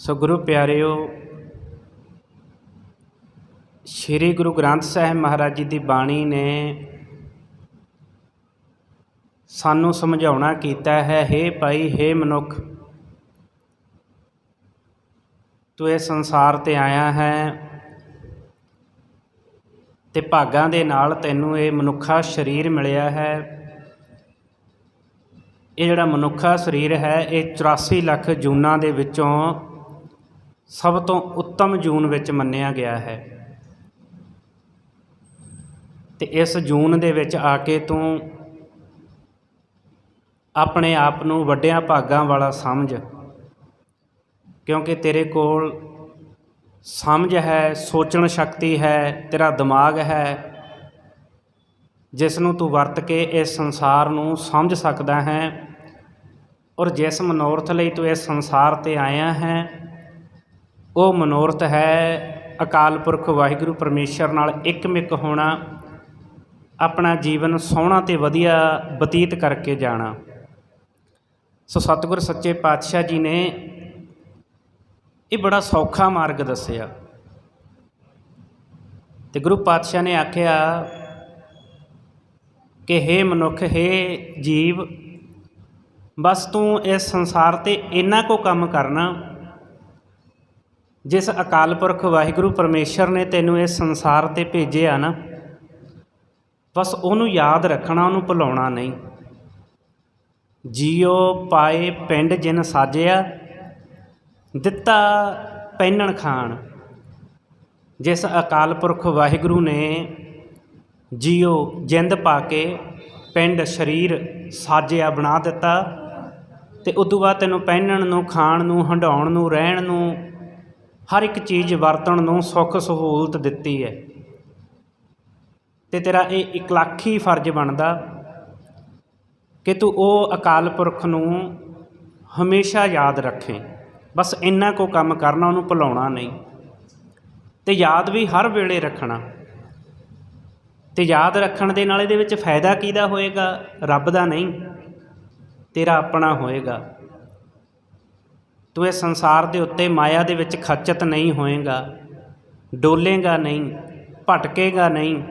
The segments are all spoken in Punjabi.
ਸੋ ਗੁਰੂ ਪਿਆਰਿਓ, ਸ੍ਰੀ ਗੁਰੂ ਗ੍ਰੰਥ ਸਾਹਿਬ ਮਹਾਰਾਜ ਜੀ ਦੀ ਬਾਣੀ ਨੇ ਸਾਨੂੰ ਸਮਝਾਉਣਾ ਕੀਤਾ ਹੈ हे ਭਾਈ हे ਮਨੁੱਖ, ਤੂੰ ਇਹ ਸੰਸਾਰ ਤੇ ਆਇਆ ਹੈ ਤੇ ਭਾਗਾਂ ਦੇ ਨਾਲ ਤੈਨੂੰ ਇਹ ਮਨੁੱਖਾ ਸਰੀਰ ਮਿਲਿਆ ਹੈ। ਇਹ ਜਿਹੜਾ ਮਨੁੱਖਾ ਸਰੀਰ ਹੈ, ਇਹ 84 ਲੱਖ ਜੂਨਾਂ ਦੇ ਵਿੱਚੋਂ ਸਭ ਤੋਂ ਉੱਤਮ ਜੂਨ ਵਿੱਚ ਮੰਨਿਆ ਗਿਆ ਹੈ। ਤੇ ਇਸ ਜੂਨ ਦੇ ਵਿੱਚ ਆ ਕੇ ਤੂੰ ਆਪਣੇ ਆਪ ਨੂੰ ਵੱਡਿਆਂ ਭਾਗਾਂ ਵਾਲਾ ਸਮਝ, ਕਿਉਂਕਿ ਤੇਰੇ ਕੋਲ ਸਮਝ ਹੈ, ਸੋਚਣ ਸ਼ਕਤੀ ਹੈ, ਤੇਰਾ ਦਿਮਾਗ ਹੈ, ਜਿਸ ਨੂੰ ਤੂੰ ਵਰਤ ਕੇ ਇਸ ਸੰਸਾਰ ਨੂੰ ਸਮਝ ਸਕਦਾ ਹੈ। ਔਰ ਜਿਸ ਮਨੋਰਥ ਲਈ ਤੂੰ ਇਸ ਸੰਸਾਰ ਤੇ ਆਇਆ ਹੈ ਉਹ ਮਨੋਰਥ ਹੈ, ਅਕਾਲ ਪੁਰਖ ਵਾਹਿਗੁਰੂ ਪਰਮੇਸ਼ਰ ਨਾਲ ਇੱਕਮਿਕ ਹੋਣਾ, ਆਪਣਾ ਜੀਵਨ ਸੋਹਣਾ ਤੇ ਵਧੀਆ ਬਤੀਤ ਕਰਕੇ ਜਾਣਾ। ਸੋ ਸਤਿਗੁਰ ਸੱਚੇ ਪਾਤਸ਼ਾਹ ਜੀ ਨੇ ਇਹ ਬੜਾ ਸੌਖਾ ਮਾਰਗ ਦੱਸਿਆ। ਤੇ ਗੁਰੂ ਪਾਤਸ਼ਾਹ ਨੇ ਆਖਿਆ ਕਿ हे ਮਨੁੱਖ हे ਜੀਵ, ਬਸ ਤੂੰ ਇਸ ਸੰਸਾਰ ਤੇ ਇੰਨਾ ਕੋ ਕੰਮ ਕਰਨਾ ਜਿਸ ਅਕਾਲ ਪੁਰਖ ਵਾਹਿਗੁਰੂ ਪਰਮੇਸ਼ਰ ਨੇ ਤੈਨੂੰ ਇਸ ਸੰਸਾਰ ਤੇ ਭੇਜਿਆ ਨਾ, ਬਸ ਉਹਨੂੰ ਯਾਦ ਰੱਖਣਾ, ਉਹਨੂੰ ਭੁਲਾਉਣਾ ਨਹੀਂ। ਜੀਓ ਪਾਏ ਪਿੰਡ ਜਿਨ ਸਾਜਿਆ, ਦਿੱਤਾ ਪੈਨਣ ਖਾਣ। ਜਿਸ ਅਕਾਲ ਪੁਰਖ ਵਾਹਿਗੁਰੂ ਨੇ ਜੀਓ ਜਿੰਦ ਪਾ ਕੇ ਪਿੰਡ ਸਰੀਰ ਸਾਜਿਆ ਬਣਾ ਦਿੱਤਾ, ਤੇ ਉਦੋਂ ਬਾਅਦ ਤੈਨੂੰ ਪਹਿਨਣ ਨੂੰ, ਖਾਣ ਨੂੰ ਹੰਡਾਉਣ ਨੂੰ, ਰਹਿਣ ਨੂੰ ਹਰ ਇੱਕ ਚੀਜ਼ ਵਰਤਣ ਨੂੰ ਸੁੱਖ ਸਹੂਲਤ ਦਿੱਤੀ ਹੈ। ਤੇ ਤੇਰਾ ਇਹ ਇਕਲਾਖੀ ਫਰਜ਼ ਬਣਦਾ ਕਿ ਤੂੰ ਉਹ ਅਕਾਲ ਪੁਰਖ ਨੂੰ ਹਮੇਸ਼ਾ ਯਾਦ ਰੱਖੇ। ਬਸ ਇੰਨਾ ਕੋ ਕੰਮ ਕਰਨਾ, ਉਹਨੂੰ ਭੁਲਾਉਣਾ ਨਹੀਂ। ਤੇ ਯਾਦ ਵੀ ਹਰ ਵੇਲੇ ਰੱਖਣਾ। ਤੇ ਯਾਦ ਰੱਖਣ ਦੇ ਨਾਲ ਇਹਦੇ ਵਿੱਚ ਫਾਇਦਾ ਕਿਹਦਾ ਹੋਏਗਾ? ਰੱਬ ਦਾ ਨਹੀਂ, ਤੇਰਾ ਆਪਣਾ ਹੋਏਗਾ। ਤੂੰ ਇਸ ਸੰਸਾਰ ਦੇ ਉੱਤੇ ਮਾਇਆ ਦੇ ਵਿੱਚ ਖਚਤ ਨਹੀਂ ਹੋਏਗਾ, ਡੋਲੇਗਾ ਨਹੀਂ, ਭਟਕੇਗਾ ਨਹੀਂ।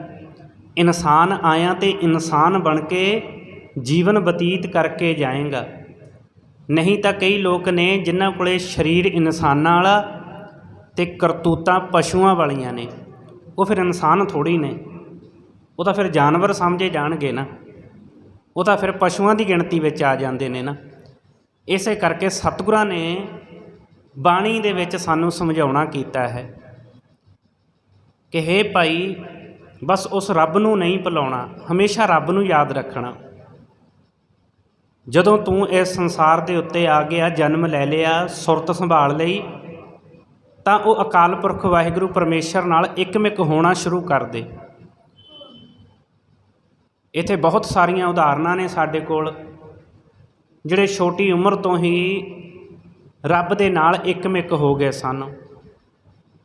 ਇਨਸਾਨ ਆਇਆ ਤੇ ਇਨਸਾਨ ਬਣ ਕੇ ਜੀਵਨ ਬਤੀਤ ਕਰਕੇ ਜਾਏਗਾ। ਨਹੀਂ ਤਾਂ ਕਈ ਲੋਕ ਨੇ ਜਿਨ੍ਹਾਂ ਕੋਲੇ ਸਰੀਰ ਇਨਸਾਨਾਂ ਵਾਲਾ ਤੇ ਕਰਤੂਤਾਂ ਪਸ਼ੂਆਂ ਵਾਲੀਆਂ ਨੇ। ਉਹ ਫਿਰ ਇਨਸਾਨ ਥੋੜੀ ਨੇ। ਉਹ ਤਾਂ ਫਿਰ ਜਾਨਵਰ ਸਮਝੇ ਜਾਣਗੇ ਨਾ। ਉਹ ਤਾਂ ਫਿਰ ਪਸ਼ੂਆਂ ਦੀ ਗਿਣਤੀ ਵਿੱਚ ਆ ਜਾਂਦੇ ਨੇ ਨਾ। ਇਸੇ ਕਰਕੇ ਸਤਿਗੁਰਾਂ ਨੇ ਬਾਣੀ ਦੇ ਵਿੱਚ ਸਾਨੂੰ ਸਮਝਾਉਣਾ ਕੀਤਾ ਹੈ ਕਿ ਹੇ ਭਾਈ, ਬਸ ਉਸ ਰੱਬ ਨੂੰ ਨਹੀਂ ਭੁਲਾਉਣਾ, ਹਮੇਸ਼ਾ ਰੱਬ ਨੂੰ ਯਾਦ ਰੱਖਣਾ। ਜਦੋਂ ਤੂੰ ਇਸ ਸੰਸਾਰ ਦੇ ਉੱਤੇ ਆ ਗਿਆ, ਜਨਮ ਲੈ ਲਿਆ, ਸੁਰਤ ਸੰਭਾਲ ਲਈ, ਤਾਂ ਉਹ ਅਕਾਲ ਪੁਰਖ ਵਾਹਿਗੁਰੂ ਪਰਮੇਸ਼ਰ ਨਾਲ ਇੱਕਮਿਕ ਹੋਣਾ ਸ਼ੁਰੂ ਕਰ ਦੇ। ਇੱਥੇ ਬਹੁਤ ਸਾਰੀਆਂ ਉਦਾਹਰਨਾਂ ਨੇ ਸਾਡੇ ਕੋਲ। ਜਿਹੜੇ ਛੋਟੀ ਉਮਰ ਤੋਂ ਹੀ ਰੱਬ ਦੇ ਨਾਲ ਇੱਕਮਿਕ ਹੋ ਗਏ ਸਨ।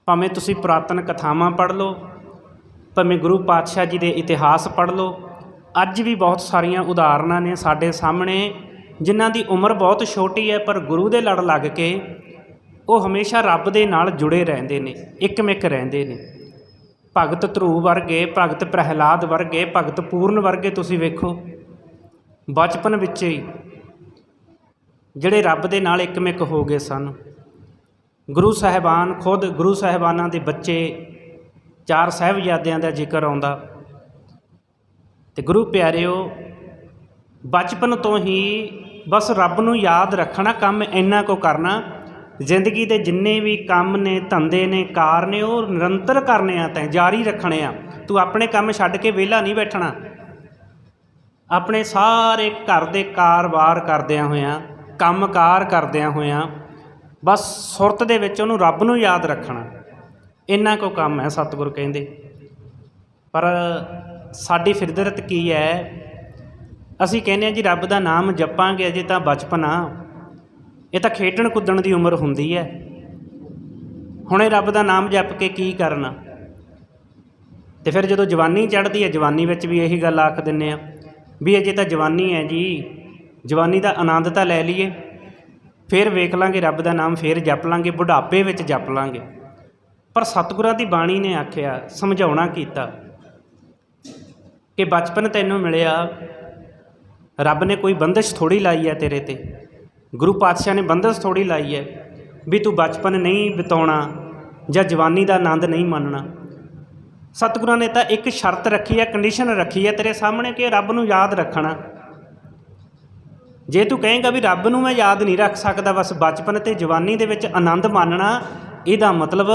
ਭਾਵੇਂ ਤੁਸੀਂ ਪੁਰਾਤਨ ਕਥਾਵਾਂ ਪੜ੍ਹ ਲਓ, ਭਾਵੇਂ ਗੁਰੂ ਪਾਤਸ਼ਾਹ ਜੀ ਦੇ ਇਤਿਹਾਸ ਪੜ੍ਹ ਲਓ, ਅੱਜ ਵੀ ਬਹੁਤ ਸਾਰੀਆਂ ਉਦਾਹਰਨਾਂ ਨੇ ਸਾਡੇ ਸਾਹਮਣੇ, ਜਿਨ੍ਹਾਂ ਦੀ ਉਮਰ ਬਹੁਤ ਛੋਟੀ ਹੈ, ਪਰ ਗੁਰੂ ਦੇ ਲੜ ਲੱਗ ਕੇ ਉਹ ਹਮੇਸ਼ਾ ਰੱਬ ਦੇ ਨਾਲ ਜੁੜੇ ਰਹਿੰਦੇ ਨੇ, ਇੱਕਮਿਕ ਰਹਿੰਦੇ ਨੇ। ਭਗਤ ਧਰੂ ਵਰਗੇ, ਭਗਤ ਪ੍ਰਹਿਲਾਦ ਵਰਗੇ, ਭਗਤ ਪੂਰਨ ਵਰਗੇ ਤੁਸੀਂ ਵੇਖੋ, ਬਚਪਨ ਵਿੱਚ ਹੀ ਜਿਹੜੇ ਰੱਬ ਦੇ ਨਾਲ ਇੱਕਮਿਕ ਹੋ ਗਏ ਸਨ। ਗੁਰੂ ਸਾਹਿਬਾਨ, ਖੁਦ ਗੁਰੂ ਸਾਹਿਬਾਨਾਂ ਦੇ ਬੱਚੇ ਚਾਰ ਸਾਹਿਬਜ਼ਾਦਿਆਂ ਦਾ ਜ਼ਿਕਰ ਆਉਂਦਾ। ਤੇ ਗੁਰੂ ਪਿਆਰਿਓ, ਬਚਪਨ ਤੋਂ ਹੀ ਬਸ ਰੱਬ ਨੂੰ ਯਾਦ ਰੱਖਣਾ ਕੰਮ ਇੰਨਾ ਕੋ ਕਰਨਾ, ਜ਼ਿੰਦਗੀ ਦੇ ਜਿੰਨੇ ਵੀ ਕੰਮ ਨੇ, ਧੰਦੇ ਨੇ, ਕਾਰ ਨੇ, ਉਹ ਨਿਰੰਤਰ ਕਰਨੇ ਆ ਤੈਂ, ਜਾਰੀ ਰੱਖਣੇ ਆ। ਤੂੰ ਆਪਣੇ ਕੰਮ ਛੱਡ ਕੇ ਵਿਹਲਾ ਨਹੀਂ ਬੈਠਣਾ। ਆਪਣੇ ਸਾਰੇ ਘਰ ਦੇ ਕਾਰੋਬਾਰ ਕਰਦਿਆਂ ਹੋਇਆਂ ਕੰਮਕਾਰ ਕਰਦਿਆਂ ਹੋਇਆਂ ਬਸ ਸੁਰਤ ਦੇ ਵਿੱਚ ਉਹਨੂੰ ਰੱਬ ਨੂੰ ਯਾਦ ਰੱਖਣਾ। ਇੰਨਾ ਕੋ ਕੰਮ ਹੈ ਸਤਿਗੁਰ ਕਹਿੰਦੇ। ਪਰ ਸਾਡੀ ਫਿਰਦਰਤ ਕੀ ਹੈ? ਅਸੀਂ ਕਹਿੰਦੇ ਆ ਜੀ, ਰੱਬ ਦਾ ਨਾਮ ਜਪਾਂਗੇ ਅਜੇ ਤਾਂ ਬਚਪਨ ਆ। ਇਹ ਤਾਂ ਖੇਡਣ ਕੁੱਦਣ ਦੀ ਉਮਰ ਹੁੰਦੀ ਹੈ। ਹੁਣੇ ਰੱਬ ਦਾ ਨਾਮ ਜਪ ਕੇ ਕੀ ਕਰਨਾ? ਤੇ ਫਿਰ ਜਦੋਂ ਜਵਾਨੀ ਚੜ੍ਹਦੀ ਹੈ, ਜਵਾਨੀ ਵਿੱਚ ਵੀ ਇਹੀ ਗੱਲ ਆਖ ਦਿੰਨੇ ਆ ਵੀ ਅਜੇ ਤਾਂ ਜਵਾਨੀ ਹੈ ਜੀ। ਜਵਾਨੀ ਦਾ ਆਨੰਦ ਤਾਂ ਲੈ ਲਈਏ, ਫਿਰ ਵੇਖ ਲਾਂਗੇ ਰੱਬ ਦਾ ਨਾਮ, ਫਿਰ ਜਪ ਲਾਂਗੇ, ਬੁਢਾਪੇ ਵਿੱਚ ਜਪ ਲਾਂਗੇ। ਪਰ ਸਤਿਗੁਰਾਂ ਦੀ ਬਾਣੀ ਨੇ ਆਖਿਆ, ਸਮਝਾਉਣਾ ਕੀਤਾ ਕਿ ਬਚਪਨ ਤੈਨੂੰ ਮਿਲਿਆ, ਰੱਬ ਨੇ ਕੋਈ ਬੰਦਸ਼ ਥੋੜੀ ਲਾਈ ਹੈ ਤੇਰੇ ਤੇ। ਗੁਰੂ ਪਾਤਸ਼ਾਹ ਨੇ ਬੰਦਸ਼ ਥੋੜੀ ਲਾਈ ਹੈ ਵੀ ਤੂੰ ਬਚਪਨ ਨਹੀਂ ਬਿਤਾਉਣਾ ਜਾਂ ਜਵਾਨੀ ਦਾ ਆਨੰਦ ਨਹੀਂ ਮੰਨਣਾ। ਸਤਿਗੁਰਾਂ ਨੇ ਤਾਂ ਇੱਕ ਸ਼ਰਤ ਰੱਖੀ ਹੈ ਕੰਡੀਸ਼ਨ ਰੱਖੀ ਹੈ ਤੇਰੇ ਸਾਹਮਣੇ ਕਿ ਰੱਬ ਨੂੰ ਯਾਦ ਰੱਖਣਾ। ਜੇ ਤੂੰ ਕਹੇਂਗਾ ਵੀ ਰੱਬ ਨੂੰ ਮੈਂ ਯਾਦ ਨਹੀਂ ਰੱਖ ਸਕਦਾ, ਬਸ ਬਚਪਨ ਤੇ ਜਵਾਨੀ ਦੇ ਵਿੱਚ ਆਨੰਦ ਮਾਣਨਾ, ਇਹਦਾ ਮਤਲਬ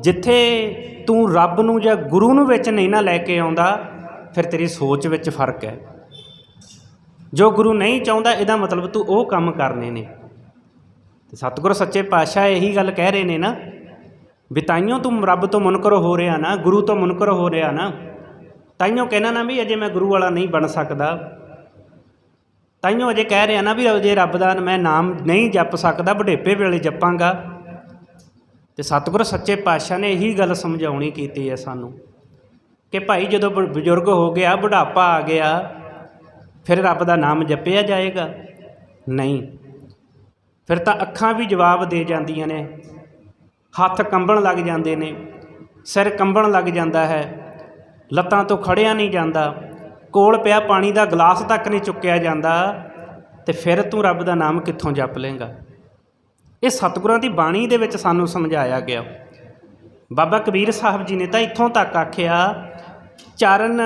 ਜਿੱਥੇ ਤੂੰ ਰੱਬ ਨੂੰ ਜਾਂ ਗੁਰੂ ਨੂੰ ਵਿੱਚ ਨਹੀਂ ਨਾ ਲੈ ਕੇ ਆਉਂਦਾ, ਫਿਰ ਤੇਰੀ ਸੋਚ ਵਿੱਚ ਫ਼ਰਕ ਹੈ। ਜੋ ਗੁਰੂ ਨਹੀਂ ਚਾਹੁੰਦਾ, ਇਹਦਾ ਮਤਲਬ ਤੂੰ ਉਹ ਕੰਮ ਕਰਨੇ ਨੇ। ਤੇ ਸਤਿਗੁਰ ਸੱਚੇ ਪਾਤਸ਼ਾਹ ਇਹੀ ਗੱਲ ਕਹਿ ਰਹੇ ਨੇ ਨਾ, ਵੀ ਤਾਈਓ ਤੂੰ ਰੱਬ ਤੋਂ ਮੁਨਕਰ ਹੋ ਰਿਹਾ ਨਾ, ਗੁਰੂ ਤੋਂ ਮੁਨਕਰ ਹੋ ਰਿਹਾ ਨਾ, ਤਾਈਓ ਕਹਿਣਾ ਨਾ ਵੀ ਅਜੇ ਮੈਂ ਗੁਰੂ ਵਾਲਾ ਨਹੀਂ ਬਣ ਸਕਦਾ। ਤਾਈਓ ਅਜੇ ਕਹਿ ਰਿਹਾ ਨਾ ਵੀ ਜੇ ਰੱਬ ਦਾ ਮੈਂ ਨਾਮ ਨਹੀਂ ਜਪ ਸਕਦਾ ਬੁਢੇਪੇ ਵੇਲੇ ਜਪਾਂਗਾ। ਤੇ ਸਤਿਗੁਰ ਸੱਚੇ ਪਾਤਸ਼ਾਹ ਨੇ ਇਹੀ ਗੱਲ ਸਮਝਾਉਣੀ ਕੀਤੀ ਹੈ ਸਾਨੂੰ ਕਿ ਭਾਈ ਜਦੋਂ ਬ- ਬਜ਼ੁਰਗ ਹੋ ਗਿਆ, ਬੁਢਾਪਾ ਆ ਗਿਆ, ਫਿਰ ਰੱਬ ਦਾ ਨਾਮ ਜਪਿਆ ਜਾਏਗਾ? ਨਹੀਂ। ਫਿਰ ਤਾਂ ਅੱਖਾਂ ਵੀ ਜਵਾਬ ਦੇ ਜਾਂਦੀਆਂ ਨੇ, ਹੱਥ ਕੰਬਣ ਲੱਗ ਜਾਂਦੇ ਨੇ, ਸਿਰ ਕੰਬਣ ਲੱਗ ਜਾਂਦਾ ਹੈ, ਲੱਤਾਂ ਤੋਂ ਖੜਿਆ ਨਹੀਂ ਜਾਂਦਾ। ਕੋਲ ਪਿਆ ਪਾਣੀ ਦਾ ਗਲਾਸ ਤੱਕ ਨਹੀਂ ਚੁੱਕਿਆ ਜਾਂਦਾ, ਤੇ ਫਿਰ ਤੂੰ ਰੱਬ ਦਾ ਨਾਮ ਕਿੱਥੋਂ ਜਪ ਲੇਗਾ ਇਹ ਸਤਿਗੁਰਾਂ ਦੀ ਬਾਣੀ ਦੇ ਵਿੱਚ ਸਾਨੂੰ ਸਮਝਾਇਆ ਗਿਆ। ਬਾਬਾ ਕਬੀਰ ਸਾਹਿਬ ਜੀ ਨੇ ਤਾਂ ਇੱਥੋਂ ਤੱਕ ਆਖਿਆ, ਚਰਨ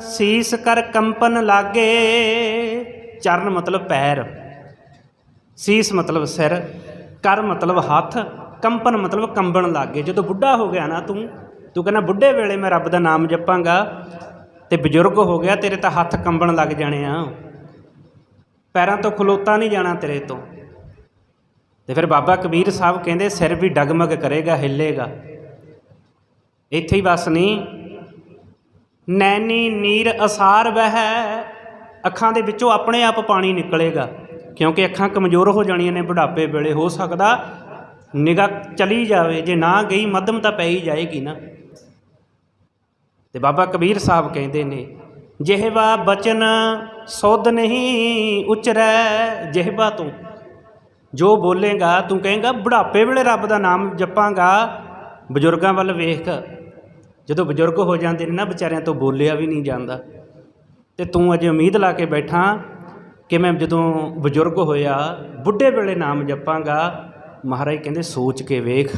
ਸੀਸ ਕਰ ਕੰਪਨ ਲਾਗੇ, ਚਰਨ ਮਤਲਬ ਪੈਰ, ਸੀਸ ਮਤਲਬ ਸਿਰ, ਕਰ ਮਤਲਬ ਹੱਥ, ਕੰਪਨ ਮਤਲਬ ਕੰਬਣ ਲੱਗੇ। ਜਦੋਂ ਬੁੱਢਾ ਹੋ ਗਿਆ ਨਾ ਤੂੰ ਤੂੰ ਕਹਿੰਦਾ, ਬੁੱਢੇ ਵੇਲੇ ਮੈਂ ਰੱਬ ਦਾ ਨਾਮ ਜਪਾਂਗਾ। ਤੇ ਬਜ਼ੁਰਗ ਹੋ ਗਿਆ, ਤੇਰੇ ਤਾਂ ਹੱਥ ਕੰਬਣ ਲੱਗ ਜਾਣੇ ਆ। ਪੈਰਾਂ ਤੋਂ ਖਲੋਤਾ ਨਹੀਂ ਜਾਣਾ ਤੇਰੇ ਤੋਂ। ਤੇ ਫਿਰ ਬਾਬਾ ਕਬੀਰ ਸਾਹਿਬ ਕਹਿੰਦੇ, ਸਿਰ ਵੀ ਡਗਮਗ ਕਰੇਗਾ, ਹਿੱਲੇਗਾ। ਇੱਥੇ ਹੀ ਬਸ ਨਹੀਂ ਨੈਣੀ ਨੀਰ ਅਸਾਰ ਵਹਿ, ਅੱਖਾਂ ਦੇ ਵਿੱਚੋਂ ਆਪਣੇ ਆਪ ਪਾਣੀ ਨਿਕਲੇਗਾ। ਕਿਉਂਕਿ ਅੱਖਾਂ ਕਮਜ਼ੋਰ ਹੋ ਜਾਣੀਆਂ ਨੇ ਬੁਢਾਪੇ ਵੇਲੇ, ਹੋ ਸਕਦਾ ਨਿਗਾਹ ਚਲੀ ਜਾਵੇ, ਜੇ ਨਾ ਗਈ, ਮੱਧਮ ਤਾਂ ਪੈ ਹੀ ਜਾਏਗੀ ਨਾ। ਤੇ ਬਾਬਾ ਕਬੀਰ ਸਾਹਿਬ ਕਹਿੰਦੇ ਨੇ, ਜਿਹਵਾ ਬਚਨ ਸੁਧ ਨਹੀਂ ਉਚਰੈ, ਜਿਹਵਾ ਤੂੰ। ਜੋ ਬੋਲੇਗਾ, ਤੂੰ ਕਹੇਗਾ, ਬੁਢਾਪੇ ਵੇਲੇ ਰੱਬ ਦਾ ਨਾਮ ਜਪਾਂਗਾ। ਬਜ਼ੁਰਗਾਂ ਵੱਲ ਵੇਖ, ਜਦੋਂ ਬਜ਼ੁਰਗ ਹੋ ਜਾਂਦੇ ਨੇ ਨਾ, ਵਿਚਾਰਿਆਂ ਤੋਂ ਬੋਲਿਆ ਵੀ ਨਹੀਂ ਜਾਂਦਾ। ਤੇ ਤੂੰ ਅਜੇ ਉਮੀਦ ਲਾ ਕੇ ਬੈਠਾ ਕਿ ਮੈਂ ਜਦੋਂ ਬਜ਼ੁਰਗ ਹੋਇਆ, ਬੁੱਢੇ ਵੇਲੇ ਨਾਮ ਜਪਾਂਗਾ, ਮਹਾਰਾਜ ਕਹਿੰਦੇ, ਸੋਚ ਕੇ ਵੇਖ।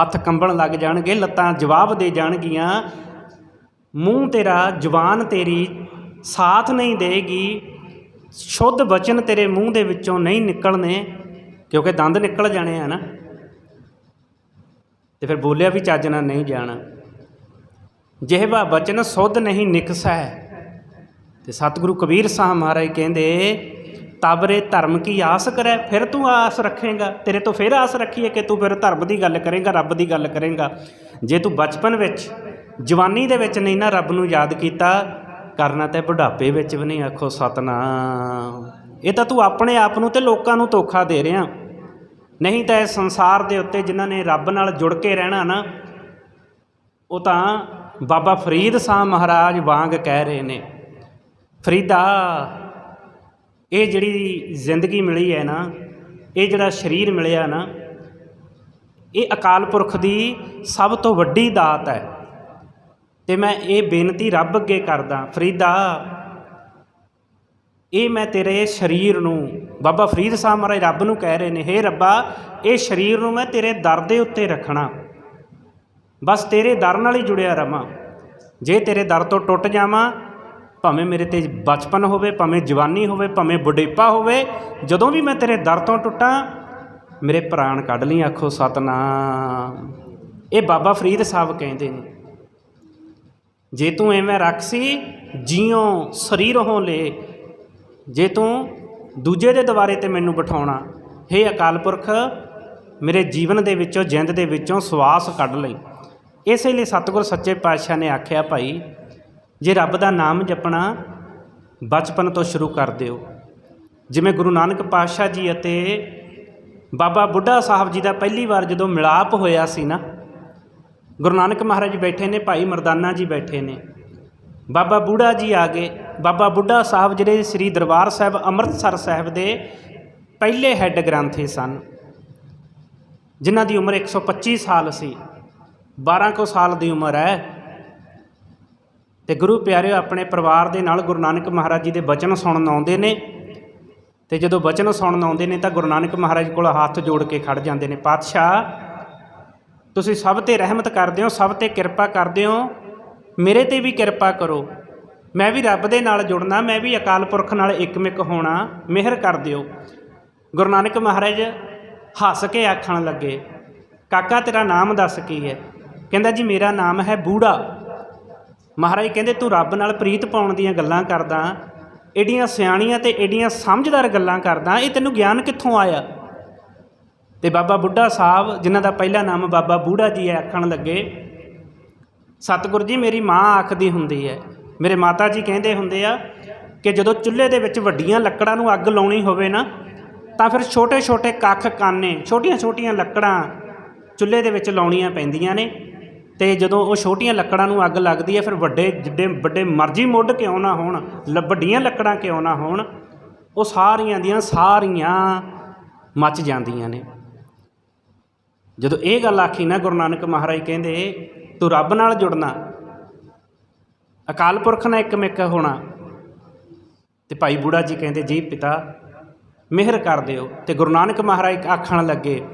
ਹੱਥ ਕੰਬਣ ਲੱਗ ਜਾਣਗੇ, ਲੱਤਾਂ ਜਵਾਬ ਦੇ ਜਾਣਗੀਆਂ। ਮੂੰਹ ਤੇਰਾ ਜ਼ੁਬਾਨ ਤੇਰੀ ਸਾਥ ਨਹੀਂ ਦੇਗੀ। ਸ਼ੁੱਧ ਬਚਨ ਤੇਰੇ ਮੂੰਹ ਦੇ ਵਿੱਚੋਂ ਨਹੀਂ ਨਿਕਲਣੇ, ਕਿਉਂਕਿ ਦੰਦ ਨਿਕਲ ਜਾਣੇ ਆ ਨਾ। ਤੇ ਫਿਰ ਬੋਲਿਆ ਵੀ ਚੱਜ ਨਾਲ ਨਹੀਂ ਜਾਣਾ। ਜਿਹਵਾ ਬਚਨ ਸੁੱਧ ਨਹੀਂ ਨਿਕਸੈ ਤੇ ਸਤਿਗੁਰੂ ਕਬੀਰ ਸਾਹਿਬ ਮਹਾਰਾਜ ਕਹਿੰਦੇ ਤਬਰੇ ਧਰਮ ਕੀ ਆਸ ਕਰੈ, ਫਿਰ ਤੂੰ ਆਸ ਰੱਖੇਗਾ। ਤੇਰੇ ਤੋਂ ਫਿਰ ਆਸ ਰੱਖੀਏ ਕਿ ਤੂੰ ਫਿਰ ਧਰਮ ਦੀ ਗੱਲ ਕਰੇਗਾ, ਰੱਬ ਦੀ ਗੱਲ ਕਰੇਗਾ। ਜੇ ਤੂੰ ਬਚਪਨ ਵਿੱਚ ਜਵਾਨੀ ਦੇ ਵਿੱਚ ਨਹੀਂ ਨਾ ਰੱਬ ਨੂੰ ਯਾਦ ਕੀਤਾ, ਕਰਨਾ ਤੇ ਬੁਢਾਪੇ ਵਿੱਚ ਵੀ ਨਹੀਂ, ਆਖੋ ਸਤਨਾਮ। ਇਹ ਤਾਂ ਤੂੰ ਆਪਣੇ ਆਪ ਨੂੰ ਤੇ ਲੋਕਾਂ ਨੂੰ ਧੋਖਾ ਦੇ ਰਿਹਾ। ਨਹੀਂ ਤਾਂ ਇਹ ਸੰਸਾਰ ਦੇ ਉੱਤੇ ਜਿਨ੍ਹਾਂ ਨੇ ਰੱਬ ਨਾਲ ਜੁੜ ਕੇ ਰਹਿਣਾ ਨਾ, ਉਹ ਤਾਂ ਬਾਬਾ ਫਰੀਦ ਸਾਹਿਬ ਮਹਾਰਾਜ ਵਾਂਗ ਕਹਿ ਰਹੇ ਨੇ। ਫਰੀਦਾ, ਇਹ ਜਿਹੜੀ ਜ਼ਿੰਦਗੀ ਮਿਲੀ ਹੈ ਨਾ, ਇਹ ਜਿਹੜਾ ਸਰੀਰ ਮਿਲਿਆ ਨਾ, ਇਹ ਅਕਾਲ ਪੁਰਖ ਦੀ ਸਭ ਤੋਂ ਵੱਡੀ ਦਾਤ ਹੈ। ਤੇ ਮੈਂ ਇਹ ਬੇਨਤੀ ਰੱਬ ਅੱਗੇ ਕਰਦਾ, ਫਰੀਦਾ, ਇਹ ਮੈਂ ਤੇਰੇ ਸਰੀਰ ਨੂੰ, ਬਾਬਾ ਫਰੀਦ ਸਾਹਿਬ ਮਹਾਰਾਜ ਰੱਬ ਨੂੰ ਕਹਿ ਰਹੇ ਨੇ, ਹੇ ਰੱਬਾ, ਇਹ ਸਰੀਰ ਨੂੰ ਮੈਂ ਤੇਰੇ ਦਰ ਦੇ ਉੱਤੇ ਰੱਖਣਾ। ਬਸ ਤੇਰੇ ਦਰ ਨਾਲ ਹੀ ਜੁੜਿਆ ਰਵਾਂ। ਜੇ ਤੇਰੇ ਦਰ ਤੋਂ ਟੁੱਟ ਜਾਵਾਂ, ਭਾਵੇਂ ਮੇਰੇ ਤੇ ਬਚਪਨ ਹੋਵੇ, ਭਾਵੇਂ ਜਵਾਨੀ ਹੋਵੇ, ਭਾਵੇਂ ਬੁਢੇਪਾ ਹੋਵੇ, ਜਦੋਂ ਵੀ ਮੈਂ ਤੇਰੇ ਦਰ ਤੋਂ ਟੁੱਟਾਂ, ਮੇਰੇ ਪ੍ਰਾਣ ਕੱਢ ਲਈ, ਆਖੋ ਸਤਨਾਮ। ਇਹ ਬਾਬਾ ਫਰੀਦ ਸਾਹਿਬ ਕਹਿੰਦੇ ਨੇ। ਜੇ ਤੂੰ ਐਵੇਂ ਰੱਖ ਸੀ, ਜਿਉ ਸਰੀਰ ਹੋ ਲੈ, ਜੇ ਤੂੰ ਦੂਜੇ ਦੇ ਦੁਆਰੇ ਤੇ ਮੈਨੂੰ ਬਿਠਾਉਣਾ, ਹੇ ਅਕਾਲ ਪੁਰਖ, ਮੇਰੇ ਜੀਵਨ ਦੇ ਵਿੱਚੋਂ, ਜਿੰਦ ਦੇ ਵਿੱਚੋਂ ਸਵਾਸ ਕੱਢ ਲਈ। ਇਸੇ ਲਈ ਸਤਿਗੁਰ ਸੱਚੇ ਪਾਤਸ਼ਾਹ ਨੇ ਆਖਿਆ, ਭਾਈ, ਜੇ ਰੱਬ ਦਾ ਨਾਮ ਜਪਣਾ, ਬਚਪਨ ਤੋਂ ਸ਼ੁਰੂ ਕਰ ਦਿਓ। ਜਿਵੇਂ ਗੁਰੂ ਨਾਨਕ ਪਾਤਸ਼ਾਹ ਜੀ ਅਤੇ ਬਾਬਾ ਬੁੱਢਾ ਸਾਹਿਬ ਜੀ ਦਾ ਪਹਿਲੀ ਵਾਰ ਜਦੋਂ ਮਿਲਾਪ ਹੋਇਆ ਸੀ ਨਾ ਗੁਰੂ ਨਾਨਕ ਮਹਾਰਾਜ ਬੈਠੇ ਨੇ, ਭਾਈ ਮਰਦਾਨਾ ਜੀ ਬੈਠੇ ਨੇ। ਬਾਬਾ ਬੁੱਢਾ ਜੀ ਆ ਗਏ। ਬਾਬਾ ਬੁੱਢਾ ਸਾਹਿਬ ਜਿਹੜੇ ਸ੍ਰੀ ਦਰਬਾਰ ਸਾਹਿਬ ਅੰਮ੍ਰਿਤਸਰ ਸਾਹਿਬ ਦੇ ਪਹਿਲੇ ਹੈੱਡ ਗ੍ਰੰਥੀ ਸਨ, ਜਿਨ੍ਹਾਂ ਦੀ ਉਮਰ 125 ਸਾਲ ਸੀ। 12 ਕੁ ਸਾਲ ਦੀ ਉਮਰ ਹੈ। ਤੇ ਗੁਰੂ ਪਿਆਰਿਓ, ਆਪਣੇ ਪਰਿਵਾਰ ਦੇ ਨਾਲ ਗੁਰੂ ਨਾਨਕ ਮਹਾਰਾਜ ਜੀ ਦੇ ਬਚਨ ਸੁਣਨ ਆਉਂਦੇ ਨੇ। ਤੇ ਜਦੋਂ ਬਚਨ ਸੁਣਨ ਆਉਂਦੇ ਨੇ ਤਾਂ ਗੁਰੂ ਨਾਨਕ ਮਹਾਰਾਜ ਕੋਲ ਹੱਥ ਜੋੜ ਕੇ ਖੜ ਜਾਂਦੇ ਨੇ। ਪਾਤਸ਼ਾਹ ਤੁਸੀਂ ਸਭ ਤੇ ਰਹਿਮਤ ਕਰਦੇ ਹੋ, ਸਭ ਤੇ ਕਿਰਪਾ ਕਰਦੇ ਹੋ। ਮੇਰੇ ਤੇ ਵੀ ਕਿਰਪਾ ਕਰੋ। ਮੈਂ ਵੀ ਰੱਬ ਦੇ ਨਾਲ ਜੁੜਨਾ, ਮੈਂ ਵੀ ਅਕਾਲ ਪੁਰਖ ਨਾਲ ਇਕਮਿਕ ਹੋਣਾ, ਮਿਹਰ ਕਰ ਦਿਓ। ਗੁਰੂ ਨਾਨਕ ਮਹਾਰਾਜ ਹੱਸ ਕੇ ਆਖਣ ਲੱਗੇ, ਕਾਕਾ, ਤੇਰਾ ਨਾਮ ਦੱਸ ਕੀ ਹੈ? ਕਹਿੰਦਾ, ਜੀ, ਮੇਰਾ ਨਾਮ ਹੈ ਬੂੜਾ। ਮਹਾਰਾਜ ਕਹਿੰਦੇ, ਤੂੰ ਰੱਬ ਨਾਲ ਪ੍ਰੀਤ ਪਾਉਣ ਦੀਆਂ ਗੱਲਾਂ ਕਰਦਾ, ਏਡੀਆਂ ਸਿਆਣੀਆਂ ਤੇ ਏਡੀਆਂ ਸਮਝਦਾਰ ਗੱਲਾਂ ਕਰਦਾ, ਇਹ ਤੈਨੂੰ ਗਿਆਨ ਕਿੱਥੋਂ ਆਇਆ? ਤੇ ਬਾਬਾ ਬੁੱਢਾ ਸਾਹਿਬ, ਜਿਨ੍ਹਾਂ ਦਾ ਪਹਿਲਾ ਨਾਮ ਬਾਬਾ ਬੂੜਾ ਜੀ ਹੈ, ਆਖਣ ਲੱਗੇ, ਸਤਿਗੁਰ ਜੀ, ਮੇਰੀ ਮਾਂ ਆਖਦੀ ਹੁੰਦੀ ਹੈ। ਮੇਰੇ ਮਾਤਾ ਜੀ ਕਹਿੰਦੇ ਹੁੰਦੇ ਆ ਕਿ ਜਦੋਂ ਚੁੱਲ੍ਹੇ ਦੇ ਵਿੱਚ ਵੱਡੀਆਂ ਲੱਕੜਾਂ ਨੂੰ ਅੱਗ ਲਾਉਣੀ ਹੋਵੇ ਨਾ, ਤਾਂ ਫਿਰ ਛੋਟੇ ਛੋਟੇ ਕੱਖ ਕਾਨੇ ਛੋਟੀਆਂ ਛੋਟੀਆਂ ਲੱਕੜਾਂ ਚੁੱਲ੍ਹੇ ਦੇ ਵਿੱਚ ਲਾਉਣੀਆਂ ਪੈਂਦੀਆਂ ਨੇ। ਤੇ ਜਦੋਂ ਉਹ ਛੋਟੀਆਂ ਲੱਕੜਾਂ ਨੂੰ ਅੱਗ ਲੱਗਦੀ ਹੈ, ਫਿਰ ਵੱਡੇ, ਜਿੱਡੇ ਵੱਡੇ ਮਰਜ਼ੀ ਮੁੱਢ ਕਿਉਂ ਨਾ ਹੋਣ, ਲ- ਵੱਡੀਆਂ ਲੱਕੜਾਂ ਕਿਉਂ ਨਾ ਹੋਣ, ਉਹ ਸਾਰੀਆਂ ਦੀਆਂ ਸਾਰੀਆਂ ਮੱਚ ਜਾਂਦੀਆਂ ਨੇ। ਜਦੋਂ ਇਹ ਗੱਲ ਆਖੀ ਨਾ ਗੁਰੂ ਨਾਨਕ ਮਹਾਰਾਜ ਕਹਿੰਦੇ, ਤੂੰ ਰੱਬ ਨਾਲ ਜੁੜਨਾ। ਅਕਾਲ ਪੁਰਖ ਨਾਲ ਇੱਕਮਿਕ ਹੋਣਾ। ਤੇ ਭਾਈ ਬੂੜਾ ਜੀ ਕਹਿੰਦੇ, ਜੀ ਪਿਤਾ, ਮਿਹਰ ਕਰ ਦਿਓ। ਤੇ ਗੁਰੂ ਨਾਨਕ ਮਹਾਰਾਜ ਆਖਣ ਲੱਗੇ,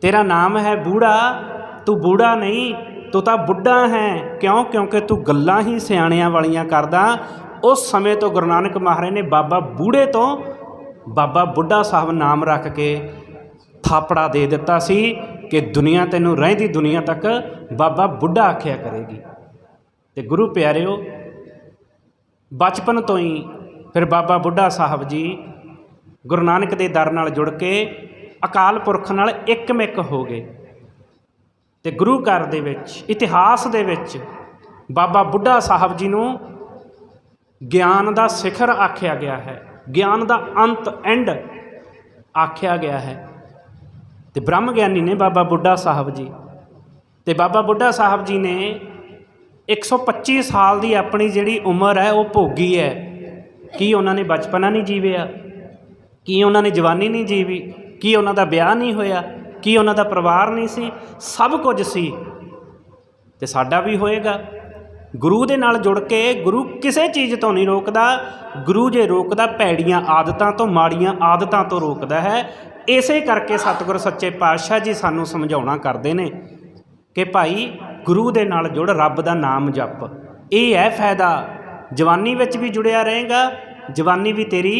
ਤੇਰਾ ਨਾਮ ਹੈ ਬੂੜਾ, ਤੂੰ ਬੂੜਾ ਨਹੀਂ, ਤੂੰ ਤਾਂ ਬੁੱਢਾ ਹੈ। ਕਿਉਂ? ਕਿਉਂਕਿ ਤੂੰ ਗੱਲਾਂ ਹੀ ਸਿਆਣਿਆਂ ਵਾਲੀਆਂ ਕਰਦਾ। ਉਸ ਸਮੇਂ ਤੋਂ ਗੁਰੂ ਨਾਨਕ ਮਹਾਰਾਜ ਨੇ ਬਾਬਾ ਬੂੜੇ ਤੋਂ ਬਾਬਾ ਬੁੱਢਾ ਸਾਹਿਬ ਨਾਮ ਰੱਖ ਕੇ ਥਾਪੜਾ ਦੇ ਦਿੱਤਾ ਸੀ। ਕਿ ਦੁਨੀਆ ਤੈਨੂੰ ਰਹਿੰਦੀ ਦੁਨੀਆ ਤੱਕ ਬਾਬਾ ਬੁੱਢਾ ਆਖਿਆ ਕਰੇਗੀ। ਤੇ ਗੁਰੂ ਪਿਆਰਿਓ, ਬਚਪਨ ਤੋਂ ਹੀ ਫਿਰ ਬਾਬਾ ਬੁੱਢਾ ਸਾਹਿਬ ਜੀ ਗੁਰੂ ਨਾਨਕ ਦੇ ਦਰ ਨਾਲ ਜੁੜ ਕੇ ਅਕਾਲ ਪੁਰਖ ਨਾਲ ਇੱਕਮਿਕ ਹੋ ਗਏ। ਤੇ ਗੁਰੂ ਘਰ ਦੇ ਵਿੱਚ, ਇਤਿਹਾਸ ਦੇ ਵਿੱਚ ਬਾਬਾ ਬੁੱਢਾ ਸਾਹਿਬ ਜੀ ਨੂੰ ਗਿਆਨ ਦਾ ਸਿਖਰ ਆਖਿਆ ਗਿਆ ਹੈ। ਗਿਆਨ ਦਾ ਅੰਤ ਐਂਡ ਆਖਿਆ ਗਿਆ ਹੈ। ਤੇ ਬ੍ਰਹਮ ਗਿਆਨੀ ਨੇ ਬਾਬਾ ਬੁੱਢਾ ਸਾਹਿਬ ਜੀ। ਤੇ ਬਾਬਾ ਬੁੱਢਾ ਸਾਹਿਬ ਜੀ ਨੇ 125 ਸਾਲ ਦੀ ਆਪਣੀ ਜਿਹੜੀ ਉਮਰ ਹੈ, ਉਹ ਭੋਗੀ ਹੈ। ਕੀ ਉਹਨਾਂ ਨੇ ਬਚਪਨਾ ਨਹੀਂ ਜੀਵਿਆ? ਕੀ ਉਹਨਾਂ ਨੇ ਜਵਾਨੀ ਨਹੀਂ ਜੀਵੀ? ਕੀ ਉਹਨਾਂ ਦਾ ਵਿਆਹ ਨਹੀਂ ਹੋਇਆ? ਕੀ ਉਹਨਾਂ ਦਾ ਪਰਿਵਾਰ ਨਹੀਂ ਸੀ? ਸਭ ਕੁਝ ਸੀ। ਤੇ ਸਾਡਾ ਵੀ ਹੋਏਗਾ। ਗੁਰੂ ਦੇ ਨਾਲ ਜੁੜ ਕੇ ਗੁਰੂ ਕਿਸੇ ਚੀਜ਼ ਤੋਂ ਨਹੀਂ ਰੋਕਦਾ। ਗੁਰੂ ਜੇ ਰੋਕਦਾ, ਭੈੜੀਆਂ ਆਦਤਾਂ ਤੋਂ, ਮਾੜੀਆਂ ਆਦਤਾਂ ਤੋਂ ਰੋਕਦਾ ਹੈ ਇਸੇ ਕਰਕੇ ਸਤਿਗੁਰ ਸੱਚੇ ਪਾਤਸ਼ਾਹ ਜੀ ਸਾਨੂੰ ਸਮਝਾਉਣਾ ਕਰਦੇ ਨੇ ਕਿ ਭਾਈ ਗੁਰੂ ਦੇ ਨਾਲ ਜੁੜ, ਰੱਬ ਦਾ ਨਾਮ ਜਪ। ਇਹ ਹੈ ਫਾਇਦਾ, ਜਵਾਨੀ ਵਿੱਚ ਵੀ ਜੁੜਿਆ ਰਹੇਗਾ, ਜਵਾਨੀ ਵੀ ਤੇਰੀ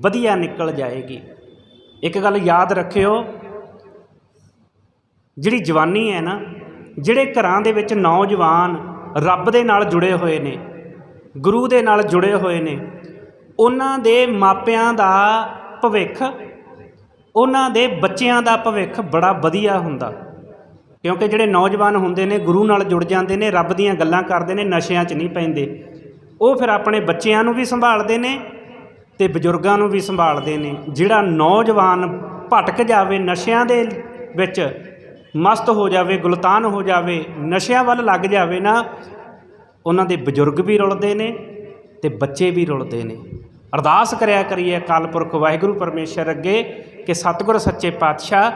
ਵਧੀਆ ਨਿਕਲ ਜਾਏਗੀ। ਇੱਕ ਗੱਲ ਯਾਦ ਰੱਖਿਓ, ਜਿਹੜੀ ਜਵਾਨੀ ਹੈ ਨਾ, ਜਿਹੜੇ ਘਰਾਂ ਦੇ ਵਿੱਚ ਨੌਜਵਾਨ ਰੱਬ ਦੇ ਨਾਲ ਜੁੜੇ ਹੋਏ ਨੇ, ਗੁਰੂ ਦੇ ਨਾਲ ਜੁੜੇ ਹੋਏ ਨੇ, ਉਹਨਾਂ ਦੇ ਮਾਪਿਆਂ ਦਾ ਭਵਿੱਖ ਉਹਨਾਂ ਦੇ ਬੱਚਿਆਂ ਦਾ ਭਵਿੱਖ ਬੜਾ ਵਧੀਆ ਹੁੰਦਾ। ਕਿਉਂਕਿ ਜਿਹੜੇ ਨੌਜਵਾਨ ਹੁੰਦੇ ਨੇ, ਗੁਰੂ ਨਾਲ ਜੁੜ ਜਾਂਦੇ ਨੇ, ਰੱਬ ਦੀਆਂ ਗੱਲਾਂ ਕਰਦੇ ਨੇ, ਨਸ਼ਿਆਂ 'ਚ ਨਹੀਂ ਪੈਂਦੇ। ਉਹ ਫਿਰ ਆਪਣੇ ਬੱਚਿਆਂ ਨੂੰ ਵੀ ਸੰਭਾਲਦੇ ਨੇ ਤੇ ਬਜ਼ੁਰਗਾਂ ਨੂੰ ਵੀ ਸੰਭਾਲਦੇ ਨੇ। ਜਿਹੜਾ ਨੌਜਵਾਨ ਭਟਕ ਜਾਵੇ ਨਸ਼ਿਆਂ ਦੇ ਵਿੱਚ, ਮਸਤ ਹੋ ਜਾਵੇ, ਗੁਲਤਾਨ ਹੋ ਜਾਵੇ, ਨਸ਼ਿਆਂ ਵੱਲ ਲੱਗ ਜਾਵੇ ਨਾ, ਉਹਨਾਂ ਦੇ ਬਜ਼ੁਰਗ ਵੀ ਰੁਲਦੇ ਨੇ ਤੇ ਬੱਚੇ ਵੀ ਰੁਲਦੇ ਨੇ। ਅਰਦਾਸ ਕਰਿਆ ਕਰੀਏ ਅਕਾਲ ਪੁਰਖ ਵਾਹਿਗੁਰੂ ਪਰਮੇਸ਼ਰ ਅੱਗੇ। ਕਿ ਸਤਿਗੁਰ ਸੱਚੇ ਪਾਤਸ਼ਾਹ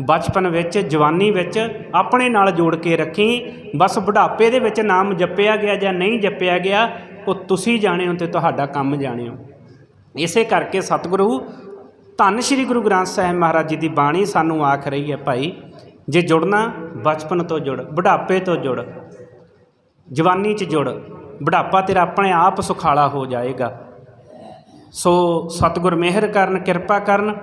ਬਚਪਨ ਵਿੱਚ, ਜਵਾਨੀ ਵਿੱਚ ਆਪਣੇ ਨਾਲ ਜੋੜ ਕੇ ਰੱਖੀ। ਬਸ ਬੁਢਾਪੇ ਦੇ ਵਿੱਚ ਨਾਮ ਜਪਿਆ ਗਿਆ ਜਾਂ ਨਹੀਂ ਜਪਿਆ ਗਿਆ, ਉਹ ਤੁਸੀਂ ਜਾਣਿਓ ਤੇ ਤੁਹਾਡਾ ਕੰਮ ਜਾਣਿਓ। ਇਸੇ ਕਰਕੇ ਸਤਿਗੁਰੂ, ਧੰਨ ਸ਼੍ਰੀ ਗੁਰੂ ਗ੍ਰੰਥ ਸਾਹਿਬ ਮਹਾਰਾਜ ਜੀ ਦੀ ਬਾਣੀ ਸਾਨੂੰ ਆਖ ਰਹੀ ਹੈ, ਭਾਈ, ਜੇ ਜੁੜਨਾ, ਬਚਪਨ ਤੋਂ ਜੁੜ, ਬੁਢਾਪੇ ਤੋਂ ਜੁੜ, ਜਵਾਨੀ 'ਚ ਜੁੜ, ਬੁਢਾਪਾ ਤੇਰਾ ਆਪਣੇ ਆਪ ਸੁਖਾਲਾ ਹੋ ਜਾਏਗਾ। ਸੋ ਸਤਿਗੁਰ ਮਿਹਰ ਕਰਨ, ਕਿਰਪਾ ਕਰਨ